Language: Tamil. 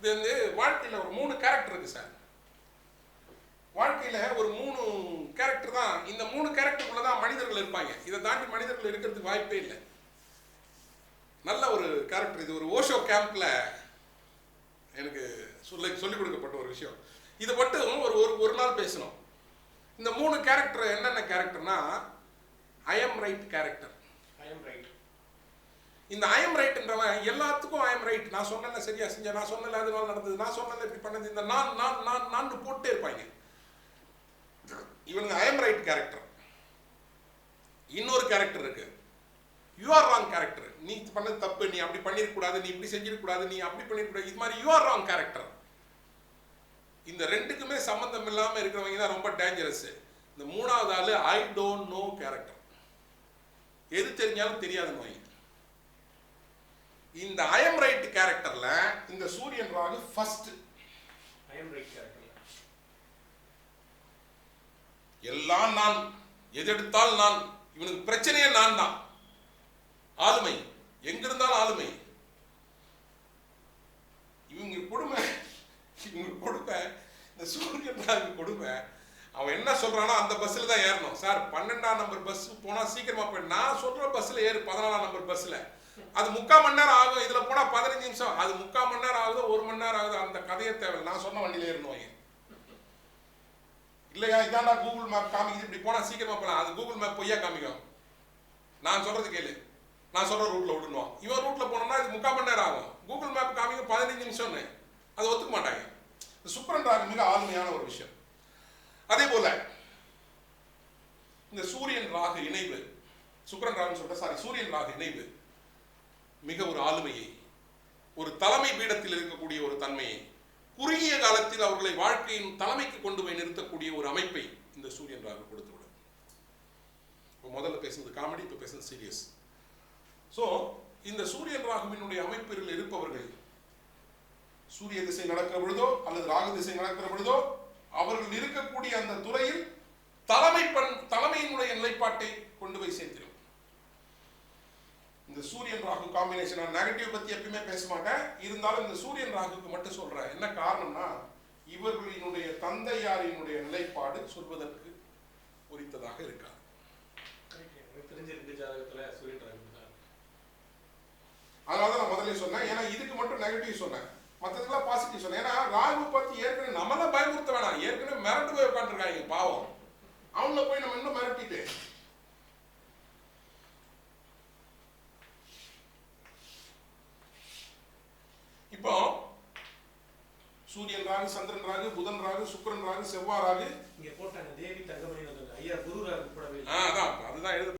இது வந்து வாழ்க்கையில் ஒரு மூணு கேரக்டர் இருக்கு சார் வாழ்க்கையில் ஒரு மூணு கேரக்டர் தான் இந்த மூணு கேரக்டருக்குள்ள தான் மனிதர்கள் இருப்பாங்க. இதை தாண்டி மனிதர்கள் இருக்கிறதுக்கு வாய்ப்பே இல்லை. நல்ல ஒரு கேரக்டர் இது. ஒரு ஓஷோ கேம்ப்ல எனக்கு சொல்ல சொல்லிக் கொடுக்கப்பட்ட ஒரு விஷயம். இதை மட்டும் ஒரு ஒரு ஒரு நாள் பேசணும். இந்த மூணு கேரக்டர் என்னென்ன கேரக்டர்னா I am right character I am right இந்த ஐஎம் ரைட்ன்றவன் எல்லாத்துக்கும் ஐஎம் ரைட் நான் சொன்னல சரியா செஞ்சேன் நான் சொன்னல அதனால நடந்தது நான் சொன்னல இப்படி பண்ணது இந்த நான் நான் நான் நான் போட்டே இருப்பாங்க. இவனுங்க ஐஎம் ரைட் கேரக்டர் இன்னொரு கேரக்டர் இருக்கு. யூ ஆர் ராங் கேரக்டர் நீ பண்ணது தப்பு நீ அப்படி பண்ணிருக்க கூடாது நீ இப்படி செஞ்சிருக்கூடாது நீ அப்படி பண்ணிருக்கூடாது இது மாதிரி யூ ஆர் ராங் கேரக்டர் இந்த ரெண்டுக்குமே சம்மந்தம் இல்லாம இருக்கிறவங்க தான் ரொம்ப டேஞ்சரஸ் இந்த மூணாவது ஆளு ஐ டோன்ட் நோ கேரக்டர் எது தெரிஞ்சாலும் தெரியாத நோய் இந்த ஐ எம் ரைட் கேரக்டர்ல இந்த சூரியன் Rahu first I am right கேரக்டர்ல எல்லாம் நான். எது எடுத்தால் நான். இவனுக்கு பிரச்சனையே நான் தான். ஆளுமை. எங்க இருந்தாலும் ஆளுமை. இவங்க கொடுமை. இவங்க கொடுமை. இந்த சூரியன் ராகு கொடுமை. அவன் என்ன சொல்றானோ அந்த பஸ்ஸில் தான் ஏறணும். சார் பன்னெண்டாம் நம்பர் பஸ் போனா சீக்கிரமா போய். நான் சொல்ற பஸ்ஸில் ஏறு பதினாலாம் நம்பர் பஸ்ஸில் அது முக்கால் மணி நேரம் ஆகும். இதுல போனா பதினஞ்சு நிமிஷம். அது முக்கால் மணி நேரம் ஆகுது ஒரு மணி நேரம் ஆகுது அந்த கதையை தேவை நான் சொன்ன வண்டியில ஏறணும். இல்லையா இதான்டா கூகுள் மேப் காமிக்குது இப்படி போனால் சீக்கிரமா போகலாம் அது கூகுள் மேப் பொய்யா காமிக்கும். நான் சொல்றது கேளு. நான் சொல்ற ரூட்ல விடணும் இவன் ரூட்ல போனோம்னா இது முக்கால் மணி நேரம் ஆகும். கூகுள் மேப் காமிக்க பதினஞ்சு நிமிஷம்னு. அதை ஒத்துக்க மாட்டாங்க. இந்த சுப்ரன் ராகு மிக ஆளுமையான ஒரு விஷயம். அதே போல இந்த சூரியன் ராகு இணைவு சுக்கரன் ராகுன்னு சொல்ற சாரி சூரியன் ராகு இணைவு மிக ஒரு ஆளுமையை ஒரு தலைமை பீடத்தில் இருக்கக்கூடிய ஒரு தன்மையை குறுகிய காலத்தில் அவர்களை வாழ்க்கையின் தலைமைக்கு கொண்டு போய் நிறுத்தக்கூடிய ஒரு அமைப்பை இந்த சூரியன் ராகு கொடுத்து விடும் இப்போ முதல்ல பேசுனது காமெடி இப்போ பேசுனது சீரியஸ் ஸோ இந்த சூரியன் ராகுவினுடைய அமைப்பில் இருப்பவர்கள் சூரிய திசை நடக்கிற பொழுதோ அல்லது ராகு திசை நடக்கிற பொழுதோ அவர்கள் இருக்கக்கூடிய அந்த துறையில் தலைமை பண் தலைமையினுடைய நிலைப்பாட்டை கொண்டு போய் சேர்த்திடும். இந்த சூரியன் ராகு காம்பினேஷன் நான் நெகட்டிவ் பத்தி எப்பயுமே பேச மாட்டேன். இருந்தாலும் இந்த சூரியன் ராகுக்கு மட்டும் சொல்றேன். என்ன காரணம்னா இவர்களினுடைய தந்தையாரினுடைய நிலைப்பாடு சொல்வதற்கு உரித்ததாக இருக்காது. அதனால தான் நான் முதல்ல சொன்னேன். ஏன்னா இதுக்கு மட்டும் நெகட்டிவ் சொன்னேன். மற்றதுக்கெல்லாம் பாசிட்டிவ் சொன்னேன். ஏன்னா ராகு பத்தி ஏற்கனவே நம்மள பயமுறுத்த சூரியன் ராகு சந்திரன் ராகு புதன் ராகு சுக்கிரன் ராகு செவ்வாய் ராகு. இங்க போட்டாங்க தேவி தங்கமணி ஐயா குரு ராகு கூடவே ஆ, அதான் அதுதான் எழுத